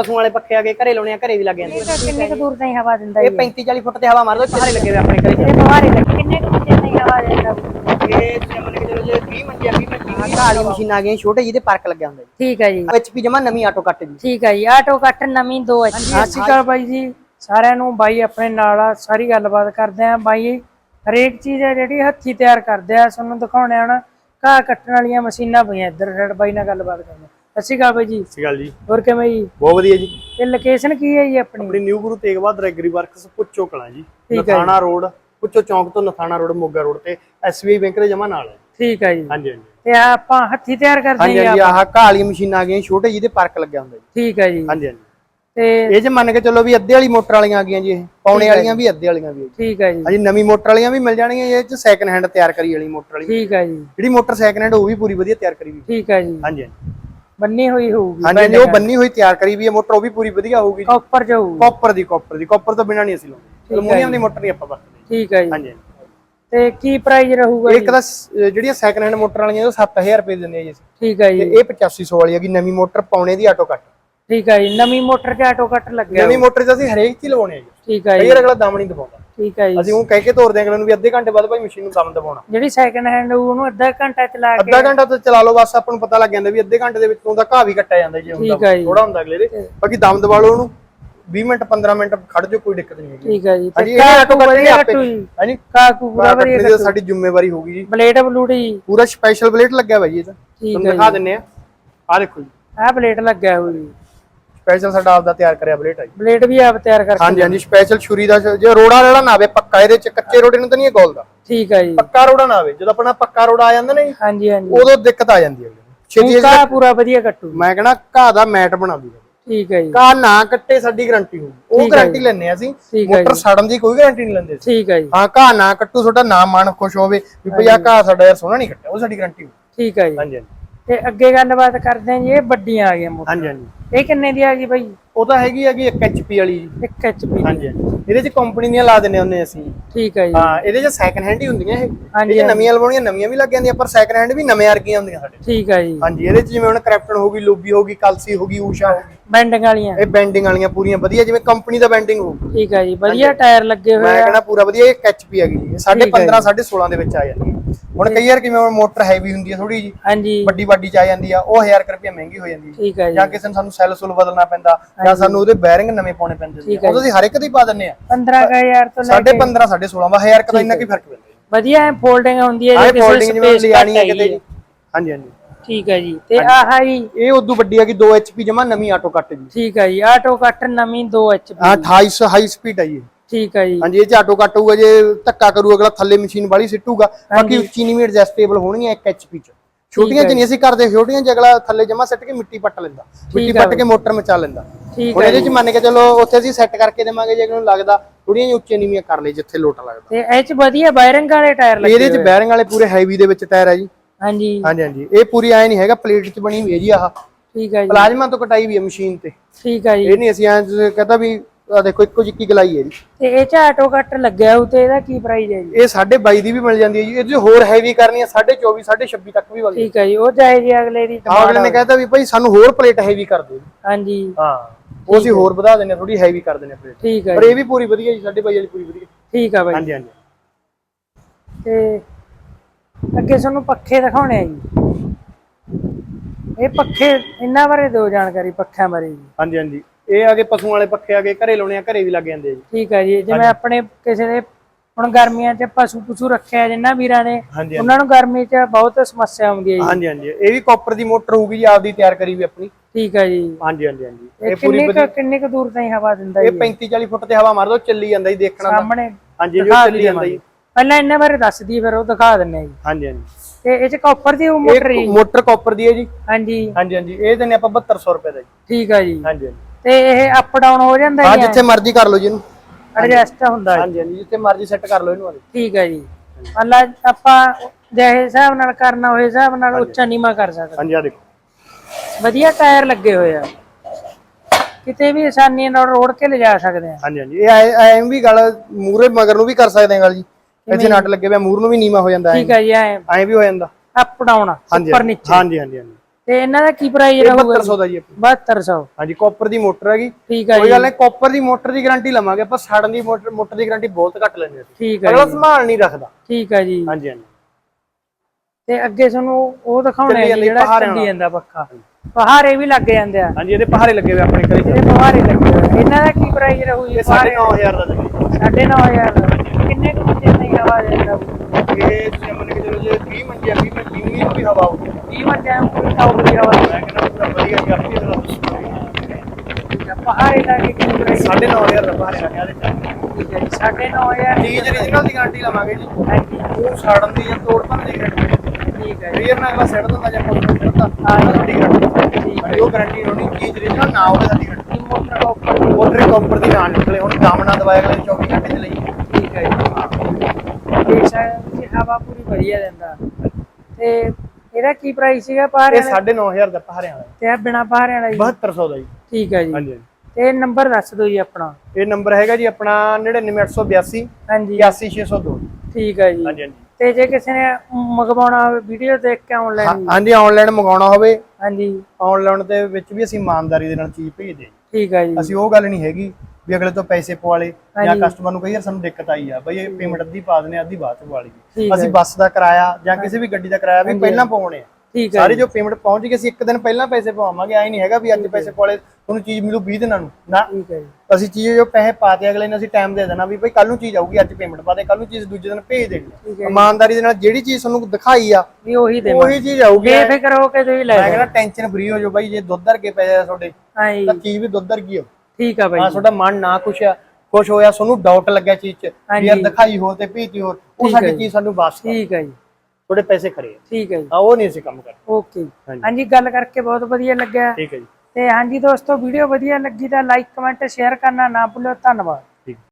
ਪਸ਼ੂ ਵਾਲੇ ਪੱਖੇ ਆ ਗਏ ਘਰੇ ਲਾਉਣੇ ਆ ਘਰੇ ਵੀ ਲੱਗ ਜਾਂਦੇ ਇਹ ਕਿੰਨੇ ਕੁ ਦੂਰ ਤਾਈਂ ਹਵਾ ਦਿੰਦਾ ਇਹ ਜੀ 35 40 ਫੁੱਟ ਤੇ ਹਵਾ ਮਾਰਦਾ ਚਾਰੇ ਲੱਗੇ ਹੋਏ ਆਪਣੇ ਘਰੇ। ਇਹ ਫਵਾਰੇ ਲੱਗੇ ਕਿੰਨੇ ਕੁ ਵਜੇ ਤਾਈਂ ਹਵਾ ਦਿੰਦਾ? ਇਹ ਮੰਨ ਕੇ ਚਲੋ ਜੇ 20 ਮੰਜੇ 20 ਮੰਜੇ ਕਾਲੀ ਮਸ਼ੀਨ ਆ ਗਈਆਂ ਛੋਟੇ ਜਿਹਦੇ ਪਰਕ ਲੱਗਿਆ ਹੁੰਦਾ ਜੀ। ਠੀਕ ਹੈ ਜੀ। ਐਚਪੀ ਜਮਾ ਨਵੀਂ ਆਟੋ ਕੱਟ ਜੀ। ਠੀਕ ਹੈ ਜੀ ਆਟੋ ਕੱਟ ਨਵੀਂ 2 ਐਚ ਸਤਿ ਸ਼੍ਰੀ ਅਕਾਲ ਬਾਈ ਜੀ। ਸਾਰਿਆਂ ਨੂੰ ਬਾਈ ਆਪਣੇ ਨਾਲ ਆ ਸਾਰੀ ਗੱਲਬਾਤ ਕਰਦੇ ਆ। ਬਾਈ ਹਰੇਕ ਚੀਜ਼ ਹੈ ਜਿਹੜੀ ਹੱਥੀ ਤਿਆਰ ਕਰਦੇ ਆ ਤੁਹਾਨੂੰ ਦਿਖਾਉਣੇ ਆ ਨਾ ਘਾਹ ਕੱਟਣ ਵਾਲੀਆਂ ਮਸ਼ੀਨਾਂ ਪਈਆਂ ਇੱਧਰ ਸਾਈਡ ਬਾਈ ਨਾਲ ਗੱਲਬਾਤ ਕਰਦੇ ਆ। ਸਤਿ ਸ਼੍ਰੀ ਅਕਾਲ ਬਾਈ ਜੀ। ਸਤਿ ਸ਼੍ਰੀ ਅਕਾਲ ਜੀ। ਹੋਰ ਕਿਵੇਂ ਜੀ? ਬਹੁਤ ਵਧੀਆ ਜੀ। ਇਹ ਲੋਕੇਸ਼ਨ ਕੀ ਹੈ ਜੀ ਆਪਣੀ? ਆਪਣੀ new Guru Tegh Bahadur agri works Puchho Kalan ਜੀ। ਨਥਾਣਾ ਰੋਡ ਪੁੱਚੋ ਚੌਂਕ ਤੋਂ ਨਥਾਣਾ ਰੋਡ ਮੋਗਾ ਰੋਡ ਤੇ ਐਸਬੀਆਈ ਬੈਂਕ ਦੇ ਜਮਾ ਨਾਲ ਹੈ। ਠੀਕ ਹੈ ਜੀ। ਹਾਂਜੀ ਹਾਂਜੀ। ਤੇ ਆਪਾਂ ਹੱਥੀ ਤਿਆਰ ਕਰਦੇ ਹਾਂ ਹਾਂਜੀ ਆਹ ਕਾਲੀ ਮਸ਼ੀਨ ਆ ਗਈਆਂ ਛੋਟੇ ਜਿਹਦੇ ਪਰਕ ਲੱਗਿਆ ਹੁੰਦਾ ਜੀ। ਠੀਕ ਹੈ ਜੀ। ਹਾਂਜੀ ਹਾਂਜੀ। ਤੇ ਇਹ ਚ ਮੰਨ ਕੇ ਚੱਲੋ ਵੀ ਅੱਧੇ ਵਾਲੀ ਮੋਟਰ ਵਾਲੀਆਂ ਆ ਗਈਆਂ ਜੀ ਇਹ ਪੌਣੇ ਵਾਲੀਆਂ ਵੀ ਅੱਧੇ ਵਾਲੀਆਂ ਵੀ ਠੀਕ ਹੈ ਜੀ। ਹਾਂਜੀ ਨਵੀਂ ਮੋਟਰ ਵਾਲੀਆਂ ਵੀ ਮਿਲ ਜਾਣਗੀਆਂ ਇਹ ਚ ਸੈਕੰਡ ਹੈਂਡ ਤਿਆਰ ਕਰੀ ਵਾਲੀ ਮੋਟਰ ਵਾਲੀ। ਠੀਕ ਹੈ ਜੀ। ਜਿਹੜੀ ਮੋਟਰ ਸੈਕੰਡ ਹੈਂਡ ਉਹ ਵੀ ਪੂਰੀ ਵਧੀਆ ਤਿਆਰ ਕਰੀ ਵੀ ਠੀਕ ਹੈ ਜੀ। ਹਾਂਜੀ ਹਾਂਜੀ। ਬੰਨੀ ਹੋਈ ਹੋਊਗੀ ਹਾਂਜੀ ਹਾਂਜੀ, ਉਹ ਬੰਨੀ ਹੋਈ ਤਿਆਰ ਕਰੀ ਵੀ ਹੈ ਮੋਟਰ ਉਹ ਵੀ ਪੂਰੀ ਵਧੀਆ ਹੋਊਗੀ ਜੀ। ਕਾਪਰ ਚ ਹੋਊਗੀ। ਕਾਪਰ ਦੀ ਕਾਪਰ ਦੀ। ਕਾਪਰ ਤੋਂ ਬਿਨਾ ਨਹੀਂ ਅਸੀਂ ਲਾਉਂਦੇ। ਅਲਮੂਨੀਅਮ ਦੀ ਮੋਟਰ ਨਹੀਂ ਆਪਾਂ ਵਰਤਦੇ ਠੀਕ ਹੈ ਜੀ। ਹਾਂਜੀ। ਤੇ ਕੀ ਪ੍ਰਾਈਸ ਰਹੂਗਾ ਇੱਕ ਤਾਂ ਸ- ਜਿਹੜੀਆਂ ਸੈਕੰਡ ਹੈਂਡ ਮੋਟਰ ਵਾਲੀਆਂ ਉਹ 7000 ਰੁਪਏ ਦਿੰਦੇ ਆ ਜੀ ਅਸੀਂ। ਠੀਕ ਹੈ ਤੇ ਜੀ। ਇਹ 8500 ਵਾਲੀ ਹੈਗੀ ਨਵੀਂ ਮੋਟਰ ਪੌਣੇ ਦੀ ਆਟੋ ਕੱਟ ਠੀਕ ਹੈ ਜੀ। ਨਵੀਂ ਮੋਟਰ ਚ ਆਟੋ ਕੱਟ ਲੱਗਿਆ ਨਵੀਂ ਮੋਟਰ 'ਚ ਅਸੀਂ ਹਰੇਕ ਚੀਜ਼ ਲਵਾਉਣੇ ਆ ਜੀ। ਠੀਕ ਹੈ ਕਈ ਜੀ। ਵਾਰ ਅਗਲਾ ਦਮ ਨਹੀਂ ਦਬਾਉਂਦਾ ਠੀਕ ਹੈ ਜੀ। ਅਸੀਂ ਉਹ ਕਹਿ ਕੇ ਤੋਰਦੇ ਆ ਅਗਲੇ ਨੂੰ ਵੀ ਅੱਧੇ ਘੰਟੇ ਬਾਅਦ ਭਾਈ ਮਸ਼ੀਨ ਨੂੰ ਦਮ ਦਬਾਉਣਾ। ਜਿਹੜੀ ਸੈਕੰਡ ਹੈਂਡ ਉਹਨੂੰ ਅੱਧਾ ਘੰਟਾ ਚਲਾ ਕੇ ਅੱਧਾ ਘੰਟਾ ਤਾਂ ਚਲਾ ਲਓ ਬਸ ਆਪਾਂ ਨੂੰ ਪਤਾ ਲੱਗ ਜਾਂਦਾ ਵੀ ਅੱਧੇ ਘੰਟੇ ਦੇ ਵਿੱਚ ਉਹਦਾ ਘਾਹ ਵੀ ਕੱਟਿਆ ਜਾਂਦਾ ਜੀ ਠੀਕ ਹੈ ਜੀ। ਥੋੜਾ ਹੁੰਦਾ ਅਗਲੇ ਦੇ। ਬਾਕੀ ਦਮ ਦਬਾ ਲਓ ਉਹਨੂੰ 20 ਮਿੰਟ 15 ਮਿੰਟ ਖੜ ਜਾਓ ਕੋਈ ਦਿੱਕਤ ਨਹੀਂ ਹੈਗੀ। ਠੀਕ ਹੈ ਜੀ। ਹਾਂਜੀ ਇਹ ਆਟੋ ਕੱਟ ਵਧੀਆ ਆਪੇ। ਹਾਂਜੀ। ਕਾਕੂ ਪੂਰਾ ਵਧੀਆ ਕੱਟਣੇ ਸਾਡੀ ਜ਼ਿੰਮੇਵਾਰੀ ਹੋਊਗੀ ਜੀ। ਬਲੇਡ ਬਲੂਡ ਜੀ। ਪੂਰਾ ਸਪੈਸ਼ਲ ਬਲੇਡ ਲੱਗਿਆ ਜੀ ਇਹ ਤਾਂ। ਤੁਹਾਨੂੰ ਦਿਖਾ ਦਿੰਨੇ ਆ ਆ ਦੇਖੋ ਜੀ। ਆਹ ਬਲੇਡ ਲੱਗਿਆ ਹੋਈ ਜੀ। ਸਪੈਸ਼ਲ ਸਾਡਾ ਆਪਦਾ ਤਿਆਰ ਕਰਿਆ ਬਲੇਡ ਆ ਜੀ। ਬਲੇਡ ਵੀ ਆਪ ਤਿਆਰ ਕਰਕੇ ਹਾਂਜੀ ਹਾਂਜੀ ਸਪੈਸ਼ਲ ਛੁਰੀ ਦਾ ਜ- ਰੋੜਾ ਰੇੜਾ ਨਾ ਆਵੇ ਪੱਕਾ ਇਹਦੇ ਚ ਕੱਚੇ ਰੋੜੇ ਨੂੰ ਤਾਂ ਨਹੀਂ ਇਹ ਗੋਲਦਾ। ਠੀਕ ਹੈ ਜੀ। ਪੱਕਾ ਰੋੜਾ ਨਾ ਆਵੇ ਜਦੋਂ ਆਪਣਾ ਪੱਕਾ ਰੋੜਾ ਆ ਜਾਂਦਾ ਨਾ ਜੀ ਹਾਂਜੀ ਹਾਂਜੀ। ਉਦੋਂ ਦਿੱਕਤ ਆ ਜਾਂਦੀ ਹੈ। ਛੇਤੀ ਇਹ- ਕਾ ਪੂਰਾ ਵਧੀਆ ਕੱਟੂ। ਮੈਂ ਕਹਣਾ ਘਾਹ ਦਾ ਮੈਟ ਬਣਾ ਦੂਗਾ ਠੀਕ ਹੈ ਜੀ। ਘਾਹ ਨਾ ਕੱਟੇ ਸਾਡੀ ਗਾਰੰਟੀ ਹੋਊਗੀ ਉਹ ਗਾਰੰਟੀ ਲੈਣੇ ਆ ਅਸੀਂ। ਹੈ ਮੋਟਰ ਸੜਨ ਦੀ ਕੋਈ ਗਾਰੰਟੀ ਨਹੀਂ ਲੈਂਦੇ। ਠੀਕ ਹੈ ਜੀ। ਹਾਂ ਘਾਹ ਨਾ ਕੱਟੂ ਤੁਹਾਡਾ ਨਾਮ ਮਨ ਖੁਸ਼ ਹੋਵੇ ਵੀ ਭਈ ਆਹ ਘਾਹ ਸਾਡਾ ਯਾਰ ਸੋਹਣਾ ਨਹੀਂ ਕੱਟਿਆ ਉਹ ਸਾਡੀ ਗਾਰੰਟੀ ਹੋਊ। ਠੀਕ ਹੈ ਜੀ। ਹਾਂਜੀ ਹਾਂਜੀ। ਤੇ ਅੱਗੇ ਗੱਲਬਾਤ ਕਰਦੇ ਹਾਂ ਜੀ ਇਹ ਵੱਡੀਆਂ ਆ ਗਈਆਂ ਮੋਟਰ। ਹਾਂਜੀ ਹਾਂਜੀ। ਇਹ ਕਿੰਨੇ ਦੀ ਆ ਗਈ ਬਾਈ? ਉਹ ਤਾਂ ਹੈਗੀ ਹੈਗੀ 1 ਐਚਪੀ ਵਾਲੀ ਜੀ। 1 ਐਚਪੀ ਹਾਂਜੀ ਹਾਂਜੀ। ਇਹਦੇ ਚ ਕੰਪਨੀ ਦੀਆਂ ਲਾ ਦਿੰਨੇ ਹੁੰਨੇ ਅਸੀਂ। ਠੀਕ ਹੈ ਜੀ। ਹਾਂ ਇਹਦੇ ਚ ਸੈਕੰਡ ਹੈਂਡ ਹੀ ਹੁੰਦੀਆਂ ਇਹ। ਹਾਂਜੀ, ਇਹ ਨਵੀਆਂ ਲਵਾਉਣੀਆਂ ਨਵੀਆਂ ਵੀ ਲੱਗ ਜਾਂਦੀਆਂ ਪਰ ਸੈਕੰਡ ਹੈਂਡ ਵੀ ਨਵੇਂ ਵਰਗੀਆਂ ਹੁੰਦੀਆਂ ਸਾਡੇ। ਠੀਕ ਹੈ ਜੀ। ਹਾਂਜੀ ਇਹਦੇ ਚ ਜਿਵੇਂ ਹੁਣ ਕ੍ਰੈਪਟਨ ਹੋ ਗਈ ਲੋਬੀ ਹੋ ਗਈ ਕਲਸੀ ਹੋ ਗਈ ਊਸ਼ਾ ਹੋ ਗਈ। ਬੈਂਡਿੰਗ ਵਾਲੀਆਂ। ਇਹ ਬੈਂਡਿੰਗ ਵਾਲੀਆਂ ਪੂਰੀਆਂ ਵਧੀਆ ਜਿਵੇਂ ਕੰਪਨੀ ਦਾ ਬੈਂਡਿੰਗ ਹੋਊ। ਠੀਕ ਹੈ ਜੀ ਵਧੀਆ ਟਾਇਰ ਲੱਗੇ ਹੋਏ ਮੈਂ ਆ। ਕਹਿੰਦਾ ਪੂਰਾ ਵਧੀਆ ਇਹ ਐਚਪੀ ਹੈਗੀ ਜੀ। 15.5 16 ਦੇ ਵਿੱਚ ਆ ਜਾਂਦੀ ਹੈ। ਹੁਣ ਕਈ ਵਾਰ ਕਿਵੇਂ ਮੋਟਰ ਹੈਵੀ ਹੁੰਦੀ ਹੈ ਥੋੜੀ ਜੀ ਹਾਂਜੀ। ਵੱਡੀ ਵੱਡੀ ਚ ਆ ਜਾਂਦੀ ਆ ਉਹ 1000 ਰੁਪਏ ਮਹਿੰਗੀ ਹੋ ਜਾਂਦੀ ਹੈ ਠੀਕ ਹੈ ਜੀ। ਜਾਂ ਕਿਸੇ ਨੂੰ ਸਾਨੂੰ ਸੈੱਲ ਸੁਲ ਬਦਲਣਾ ਪੈਂਦਾ ਜਾਂ ਸਾਨੂੰ ਉਹਦੇ ਬੈਰਿੰਗ ਨਵੇਂ ਪਾਉਣੇ ਪੈਂਦੇ ਨੇ ਉਹ ਤੁਸੀਂ ਹਰ ਇੱਕ ਦੇ ਹੀ ਪਾ ਦਿੰਨੇ ਆ। 15000 ਤੋਂ ਲੈ ਸਾਢੇ 15 ਸਾਢੇ 16 ਵਾ 1000 ਦਾ ਇੰਨਾ ਕੀ ਫ਼ਰਕ ਪੈਂਦਾ ਵਧੀਆ ਫੋਲਡਿੰਗ ਹੁੰਦੀ ਹੈ ਜੇ ਕਿਸੇ space ਲਿਆਣੀ ਹੈ ਕਿਤੇ ਹਾਂਜੀ ਹਾਂਜੀ। ਠੀਕ ਹੈ ਜੀ। ਤੇ ਆਹ ਜੀ। ਇਹ ਉਦੋਂ ਵੱਡੀ ਹੈਗੀ 2 ਐਚਪੀ ਜਮਾ ਨਵੀਂ ਆਟੋ ਕੱਟ ਜੀ ਠੀਕ ਹੈ ਜੀ। ਆਟੋ ਕੱਟ ਨਵੀਂ 2 ਐਚਪੀ ਆ 28 ਹਾਈ ਸਪੀਡ ਹੈ ਜੀ। ਠੀਕ ਹੈ ਜੀ। ਹਾਂਜੀ ਇਹ ਚ ਆਟੋ ਕੱਟ ਹੋਊਗਾ ਜੇ ਧੱਕਾ ਕਰੂ ਅਗਲਾ ਥੱਲੇ ਮਸ਼ੀਨ ਵਾਲੀ ਸਿੱਟੂਗਾ। ਬਾਕੀ ਉੱਚੀ ਨੀਵੀਂ ਐਡਜਸਟੇਬਲ ਹੋਣਗੀਆਂ 1 ਐਚਪੀ ਚ। ਛੋਟੀਆਂ ਚ ਨਹੀਂ ਅਸੀਂ ਕਰਦੇ ਛੋਟੀਆਂ ਚ ਅਗਲਾ ਥੱਲੇ ਜਮਾ ਸੱਟ ਕੇ ਮਿੱਟੀ ਪੱਟ ਲੈਂਦਾ। ਮਿੱਟੀ ਪੱਟ ਕੇ ਮੋਟਰ ਮਚਾ ਲੈਂਦਾ। ਠੀਕ ਹੁਣ ਇਹਦੇ ਚ ਮੰਨ ਕੇ ਚਲੋ ਉੱਥੇ ਅਸੀਂ ਸੈੱਟ ਕਰਕੇ ਦੇਵਾਂਗੇ ਜੇ ਨੂੰ ਲੱਗਦਾ ਥੋੜੀਆਂ ਜਿਹੀਆਂ ਉੱਚੀਆਂ ਨੀਵੀਆਂ ਕਰ ਲਈ ਜਿੱਥੇ ਲੋਟ ਲੱਗਦਾ। ਤੇ ਇਹ ਚ ਵਧੀਆ ਵਾਇਰਿੰਗ ਵਾਲੇ ਟਾਇਰ ਲੱਗੇ ਇਹਦੇ ਚ ਬੈਰਿੰਗ ਵਾਲੇ ਪੂਰੇ ਹੈਵੀ ਦੇ ਵਿੱਚ ਟਾਇਰ ਹੈ ਜੀ। ਹਾਂਜੀ। ਹਾਂਜੀ ਹਾਂਜੀ। ਇਹ ਪੂਰੀ ਐ ਨਹੀਂ ਹੈਗਾ ਪਲੇਟ ਚ ਬਣੀ ਹੋਈ ਹੈ ਜੀ ਆਹ। ਠੀਕ ਹੈ ਜੀ। ਪਲਾਜ਼ਮਾ ਤੋਂ ਕਟਾਈ ਵੀ ਹੈ ਮਸ਼ੀਨ ਤੇ। ਠੀਕ ਹੈ ਜੀ। ਇਹ ਨਹੀਂ ਅਸੀਂ ਐਂ ਕਹਤਾ ਵੀ ਆ ਦੇਖੋ ਇੱਕੋ ਜਿੱਕੀ ਗਲਾਈ ਹੈ ਜੀ। ਤੇ ਇਹ ਚ ਆਟੋ ਕੱਟ ਲੱਗਿਆ ਹੋਊ ਤੇ ਇਹਦਾ ਕੀ ਪ੍ਰਾਈਸ ਹੈ ਜੀ? ਇਹ 22.5 ਦੀ ਵੀ ਮਿਲ ਜਾਂਦੀ ਹੈ ਜੀ। ਇਹ ਜੇ ਹੋਰ ਹੈਵੀ ਕਰਨੀ ਹੈ 24 26 ਤੱਕ ਵੀ ਵਗਦੀ ਠੀਕ ਹੈ ਜੀ ਉਹ ਜਾਏ ਜੀ ਅਗਲੇ ਦੀ ਆ ਅਗਲੇ ਨੇ ਕਹਿਤਾ ਵੀ ਭਾਈ ਸਾਨੂੰ ਹੋਰ ਪਲੇਟ ਹੈਵੀ ਕਰ ਦਿਓ ਜੀ। ਹਾਂਜੀ। ਹਾਂ ਉਹ ਅਸੀਂ ਹੋਰ ਵਧਾ ਦਿੰਨੇ ਥੋੜੀ ਹੈਵੀ ਕਰ ਦਿੰਨੇ ਪਲੇਟ ਠੀਕ ਹੈ ਪਰ ਇਹ ਵੀ ਪੂਰੀ ਵਧੀਆ ਜੀ 22.5 ਵਾਲੀ ਪੂਰੀ ਵਧੀਆ। ਠੀਕ ਹੈ ਬਾਈ। ਹਾਂਜੀ ਹਾਂਜੀ। ਤੇ ਅੱਗੇ ਤੁਹਾਨੂੰ ਪੱਖੇ ਦਿਖਾਉਣੇ ਆ ਜੀ। ਇਹ ਪੱਖੇ ਇਹਨਾਂ ਬਾਰੇ ਦਿਓ ਜਾਣਕਾਰੀ ਪੱਖਿਆਂ ਬਾਰੇ ਜੀ। ਹਾਂਜੀ ਹਾਂਜੀ। ਇਹ ਆ ਗਏ ਪਸ਼ੂ ਵਾਲੇ ਪੱਖੇ ਆ ਗਏ ਘਰੇ ਲਾਉਣੇ ਆ ਘਰੇ ਵੀ ਲੱਗ ਜਾਂਦੇ ਆ ਜੀ। ਠੀਕ ਹੈ ਜੀ ਜਿਵੇਂ ਆਪਣੇ ਕਿਸੇ ਦੇ ਹੁਣ ਗਰਮੀਆਂ 'ਚ ਪਸ਼ੂ ਪਸ਼ੂ ਰੱਖਿਆ ਜਿੰਨਾ ਵੀਰਾਂ ਨੇ ਹਾਂਜੀ ਉਹਨਾਂ ਨੂੰ ਗਰਮੀ 'ਚ ਬਹੁਤ ਸਮੱਸਿਆ ਆਉਂਦੀ ਹੈ ਜੀ। ਹਾਂਜੀ ਹਾਂਜੀ। ਇਹ ਵੀ ਕਾਪਰ ਦੀ ਮੋਟਰ ਹੋਊਗੀ ਜੀ ਆਪਦੀ ਤਿਆਰ ਕਰੀ ਵੀ ਆਪਣੀ। ਠੀਕ ਹੈ ਜੀ। ਹਾਂਜੀ ਹਾਂਜੀ ਹਾਂਜੀ। ਇਹ ਕਿੰਨੇ ਕੁ ਕਿੰਨੇ ਕੁ ਦੂਰ ਤਾਈਂ ਹਵਾ ਦਿੰਦਾ ਇਹ ਜੀ? 35 40 ਫੁੱਟ ਤੇ ਹਵਾ ਮਾਰਦਾ ਉਹ ਚੱਲੀ ਜਾਂਦਾ ਜੀ ਦੇਖਣਾ ਦਾ ਸਾਹਮਣੇ ਹਾਂਜੀ ਦਿਖਾ ਉਹ ਚੱਲੀ ਜਾਂਦਾ ਜੀ। ਪਹਿਲਾਂ ਇਹਨਾਂ ਬਾਰੇ ਦੱਸ ਦਈਏ ਫਿਰ ਉਹ ਦਿਖਾ ਦਿੰਨੇ ਜੀ। ਹਾਂਜੀ ਹਾਂਜੀ। ਤੇ ਇਹ 'ਚ ਕਾਪਰ ਦੀ ਉਹ ਮੋਟਰ ਇਹ ਜੀ? ਮੋਟਰ ਕਾਪਰ ਦੀ ਹੈ ਜੀ। ਹਾਂਜੀ। ਹਾਂਜੀ ਹਾਂਜੀ। ਇਹ ਦਿੰਨੇ ਆਪਾਂ 7200 ਰੁਪਏ ਦਾ ਜੀ। ਠੀਕ ਹੈ ਜੀ। ਹਾਂਜੀ ਹਾਂਜੀ। ਤੇ ਇਹ ਅਪ ਡਾਊਨ ਹੋ ਜਾਂਦਾ ਹਾਂ ਜਿੱਥੇ ਮਰਜ਼ੀ ਕਰ ਲਓ ਜੀ ਇਹਨੂੰ। ਐਡਜਸਟ ਹੁੰਦਾ ਜੀ ਹਾਂਜੀ ਹਾਂਜੀ ਜਿੱਥੇ ਮਰਜ਼ੀ ਸੈੱਟ ਕਰ ਲਓ ਇਹਨੂੰ ਆ ਠੀਕ ਹੈ ਜੀ। ਅੱਲਾ ਆਪਾਂ ਜਿਹੇ ਹਿਸਾਬ ਨਾਲ ਕਰਨਾ ਹੋਏ ਹਿਸਾਬ ਨਾਲ ਉੱਚਾ ਨੀਵਾ ਕਰ ਸਕਦੇ। ਹਾਂਜੀ ਆ ਦੇਖੋ। ਵਧੀਆ ਟਾਇਰ ਲੱਗੇ ਹੋਏ ਆ। ਕਿਤੇ ਵੀ ਆਸਾਨੀ ਨਾਲ ਰੋੜ ਕੇ ਲਿਜਾ ਸਕਦੇ ਆ। ਹਾਂਜੀ ਹਾਂਜੀ। ਇਹ ਐ ਐਂ ਵੀ ਗੱਲ ਮੂਰੇ ਮਗਰ ਨੂੰ ਵੀ ਕਰ ਸਕਦੇ ਆ ਗੱਲ ਜੀ। ਇੱਥੇ ਨਟ ਲੱਗੇ ਪਿਆ ਮੂਰ ਨੂੰ ਵੀ ਨੀਵਾ ਹੋ ਜਾਂਦਾ ਠੀਕ ਹੈ ਜੀ ਐ। ਐਂ ਵੀ ਹੋ ਜਾਂਦਾ। ਅਪ ਡਾਊਨ ਹਾਂਜੀ ਉੱਪਰ ਨੀਚੇ। ਹਾਂਜੀ ਹਾਂਜੀ ਹਾਂਜੀ। ਤੇ ਇਹਨਾਂ ਦਾ ਕੀ ਪ੍ਰਾਈਸ ਇਹ ਰਹੂਗਾ 7200 ਦਾ ਜੀ ਆਪਣੀ। 7200 ਹਾਂਜੀ ਕਾਪਰ ਦੀ ਮੋਟਰ ਹੈਗੀ। ਠੀਕ ਹੈ ਕੋਈ ਗੱਲ ਨਹੀਂ ਕਾਪਰ ਦੀ ਮੋਟਰ ਦੀ ਗਾਰੰਟੀ ਲਵਾਂਗੇ ਆਪਾਂ ਸੜਨ ਦੀ ਮੋਟਰ ਮੋਟਰ ਦੀ ਗਾਰੰਟੀ ਬਹੁਤ ਘੱਟ ਲੈਂਦੇ ਅਸੀਂ। ਠੀਕ ਹੈ ਅਗਲਾ ਸੰਭਾਲ ਨਹੀਂ ਰੱਖਦਾ। ਠੀਕ ਹੈ ਜੀ। ਹਾਂਜੀ ਹਾਂਜੀ। ਤੇ ਅੱਗੇ ਤੁਹਾਨੂੰ ਉਹ ਦਿਖਾਉਣਾ ਹੈ ਜਿਹੜਾ ਚੱਲੀ ਜਾਂਦਾ ਪੱਖਾ। ਪਹਾੜੇ ਵੀ ਲੱਗ ਜਾਂਦੇ ਆ। ਹਾਂਜੀ ਇਹਦੇ ਪਹਾੜੇ ਲੱਗੇ ਹੋਏ ਆਪਣੇ ਘਰੇ। ਇਹਦੇ ਪਹਾੜੇ ਲੱਗੇ ਹੋਏ। ਇਹਨਾਂ ਦਾ ਕੀ ਪ੍ਰਾਈਸ ਰਹੂ ਜੀ? ਇਹ 9500 ਦਾ ਜੀ। ਸਾਢੇ ਨੌ ਹਜ਼ਾਰ ਦਾ। ਕਿੰਨੇ ਕੁ ਮੰਜੇ ਹਵਾ ਦਿੰਦਾ ਇਹ ਤੁਸੀਂ ਮੰਨ ਕੇ ਚਲੋ ਜੇ 20 ਮੰਜੇ 20 ਮੰਜੇ 20 ਨੂੰ ਵੀ ਹਵਾ ਆਊਗੀ 20 ਮੰਜਿਆਂ ਨੂੰ ਕੋਈ ਟੌਪ ਦੀ ਹਵਾ। ਮੈਂ ਕਹਿੰਦਾ ਪੂਰਾ ਵਧੀਆ ਜੀ ਆਪਣੀ ਤਰ੍ਹਾਂ। ਪਹਾੜੇ ਦਾ ਕੀ ਪ੍ਰਾਈਸ 9500 ਦਾ ਪਹਾੜੇ ਲੱਗਿਆ ਇਹਦੇ ਠੀਕ ਹੈ ਜੀ ਸਾਢੇ ਨੌ ਹਜ਼ਾਰ ਚੀਜ਼ original ਦੀ ਗਾਰੰਟੀ ਲਵਾਂਗੇ ਜੀ। ਉਹ ਸੜਨ ਦੀ ਜਾਂ ਤੋੜ ਭੰਨ ਦੀ ਗਾਰੰਟੀ ਠੀਕ ਹੈ ਫੇਰ ਨਾ ਅਗਲਾ ਸੜ ਦਿੰਦਾ ਜਾਂ ਕੋਈ ਸੜਦਾ ਹਾਂ। ਸਾਡੀ ਗਾਰੰਟੀ ਉਹ ਗਾਰੰਟੀ ਹੋਣੀ ਚੀਜ਼ original ਨਾ ਹੋਵੇ ਸਾਡੀ ਗਾਰੰਟੀ ਮੋਟਰ ਦੀ। ਕੰਪਰ ਦੀ ਨਾ ਨਿਕਲੇ ਹੁਣ ਦਮ ਨਾ ਦਵਾਇਆ ਅਗਲੇ 24 ਘੰਟੇ ਚ ਲਈ। ਠੀਕ ਹੈ ਹੋ ਤੁਸੀਂ ਹਵਾ ਪੂਰੀ ਵਧੀਆ ਦਿੰਦਾ। ਤੇ ਇਹਦਾ ਕੀ ਪ੍ਰਾਈਸ ਸੀਗਾ ਇਹ ਪਹਾੜਿਆਂ ਦਾ? 9500 ਦਾ ਪਹਾੜਿਆਂ ਵਾਲਾ ਤੇ ਆ ਬਿਨਾ ਪਹਾੜਿਆਂ ਦਾ ਜੀ 7200 ਦਾ ਜੀ। ਠੀਕ ਹੈ ਜੀ। ਹਾਂਜੀ ਤੇ ਨੰਬਰ ਦੱਸ ਦਿਓ ਜੀ ਆਪਣਾ। ਇਹ ਨੰਬਰ ਹੈਗਾ ਜੀ ਆਪਣਾ 99882 ਹਾਂਜੀ। 81602 ਠੀਕ ਹੈ ਜੀ। ਹਾਂਜੀ ਹਾਂਜੀ। ਤੇ ਜੇ ਕਿਸੇ ਨੇ ਮੰਗਵਾਉਣਾ ਹੋਵੇ ਵੀਡੀਓ ਦੇਖ ਕੇ ਆਨਲਾਈਨ ਹਾਂਜੀ ਆਨਲਾਈਨ ਮੰਗਾਉਣਾ ਹੋਵੇ। ਹਾਂਜੀ। ਆਨਲਾਈਨ ਦੇ ਵਿੱਚ ਵੀ ਅਸੀਂ ਇਮਾਨਦਾਰੀ ਦੇ ਨਾਲ ਚੀਜ਼ ਭੇਜਦੇ ਹਾਂ ਠੀਕ ਹੈ ਜੀ। ਅਸੀਂ ਉਹ ਗੱਲ ਨਹੀਂ ਹੈਗੀ। ਵੀ ਅਗਲੇ ਤੋਂ ਪੈਸੇ ਪਵਾ ਲਏ ਜਾਂ। ਕਸਟਮਰ ਨੂੰ ਕਹੀ ਯਾਰ ਸਾਨੂੰ ਦਿੱਕਤ ਆਈ ਆ ਬਈ ਇਹ ਪੇਮੈਂਟ ਅੱਧੀ ਪਾ ਦਨੇ ਅੱਧੀ ਬਾਅਦ ਚ ਪਵਾ ਹੈ ਅਸੀਂ ਬੱਸ ਦਾ ਕਿਰਾਇਆ ਜਾਂ ਕਿਸੇ ਵੀ ਗੱਡੀ ਦਾ ਕਿਰਾਇਆ ਵੀ ਪਹਿਲਾਂ ਪਾਉਣੇ ਆ। ਠੀਕ ਹੈ ਸਾਰੀ ਜੋ। ਪੇਮੈਂਟ ਪਹੁੰਚ ਗਈ ਅਸੀਂ ਇੱਕ ਦਿਨ ਪਹਿਲਾਂ ਪੈਸੇ ਪਵਾਵਾਂਗੇ ਐ ਨਹੀਂ ਹੈਗਾ ਵੀ ਅੱਜ ਪੈਸੇ ਪਵਾਲੇ ਤੁਹਾਨੂੰ ਚੀਜ਼ ਮਿਲੂ 20 ਦਿਨਾਂ ਨੂੰ। ਨਾ। ਠੀਕ ਹੈ ਜੀ। ਅਸੀਂ ਚੀਜ਼ ਜੋ ਪੈਸੇ ਪਾਤੇ ਅਗਲੇ ਨੂੰ ਅਸੀਂ ਟਾਈਮ ਦੇ ਦੇਣਾ ਵੀ ਭਾਈ ਕੱਲ ਨੂੰ ਚੀਜ਼ ਆਊਗੀ ਅੱਜ ਪੇਮੈਂਟ ਪਾ ਦੇ ਕੱਲ ਨੂੰ ਚੀਜ਼ ਦੂਜੇ ਦਿਨ ਭੇਜ ਦੇਣੀ ਆ। ਇਮਾਨਦਾਰੀ ਦੇ ਨਾਲ ਜਿਹੜੀ ਚੀਜ਼ ਤੁਹਾਨੂੰ ਦਿਖਾਈ ਆ ਵੀ ਉਹੀ ਦੇ ਉਹੀ ਚੀਜ਼ ਆਊਗੀ। ਮੈਂ ਬੇਫਿਕਰ ਹੋ ਕੇ ਤੁਸੀਂ ਲੈ ਕਹਿੰਦਾ ਟੈਨਸ਼ਨ ਫ੍ਰੀ ਹੋ ਜਾਓ ਬਾਈ ਜੇ ਦੁੱਧ ਵਰਗੇ ਪਏ ਆ ਤੁਹਾਡੇ ਤਾਂ ਚੀਜ਼ ਵੀ ਦੁੱਧ ਵਰਗੀ ਹੋ ਠੀਕ ਆ ਬਾਈ ਹਾਂ ਤੁਹਾਡਾ ਮਨ ਨਾ ਖੁਸ਼ ਆ ਖੁਸ਼ ਹੋਇਆ ਤੁਹਾਨੂੰ ਡਾਊਟ ਲੱਗਿਆ ਚੀਜ਼ 'ਚ ਵੀ ਯਾਰ। ਦਿਖਾਈ ਹੋਰ ਤੇ ਭੇਜੀ ਹੋਰ ਉਹ ਠੀਕ ਹੈ ਸਾਡੀ ਜੀ। ਚੀਜ਼ ਸਾਨੂੰ ਵਾਪਸ ਕਰ ਠੀਕ ਹੈ ਜੀ। ਤੁਹਾਡੇ ਪੈਸੇ ਆ। ਠੀਕ ਹੈ ਜੀ। ਆ ਉਹ ਨਹੀਂ ਅਸੀਂ ਕੰਮ ਕਰਦੇ। ਓਕੇ ਹਾਂਜੀ। ਹਾਂਜੀ ਗੱਲ ਕਰਕੇ ਬਹੁਤ ਵਧੀਆ ਲੱਗਿਆ। ਠੀਕ ਹੈ ਜੀ। ਤੇ ਹਾਂਜੀ ਦੋਸਤੋ ਵੀਡੀਓ ਵਧੀਆ ਲੱਗੀ ਤਾਂ ਲਾਈਕ ਕਮੈਂਟ ਸ਼ੇਅਰ ਕਰਨਾ ਨਾ ਭੁੱਲਿਓ ਧੰਨਵਾਦ।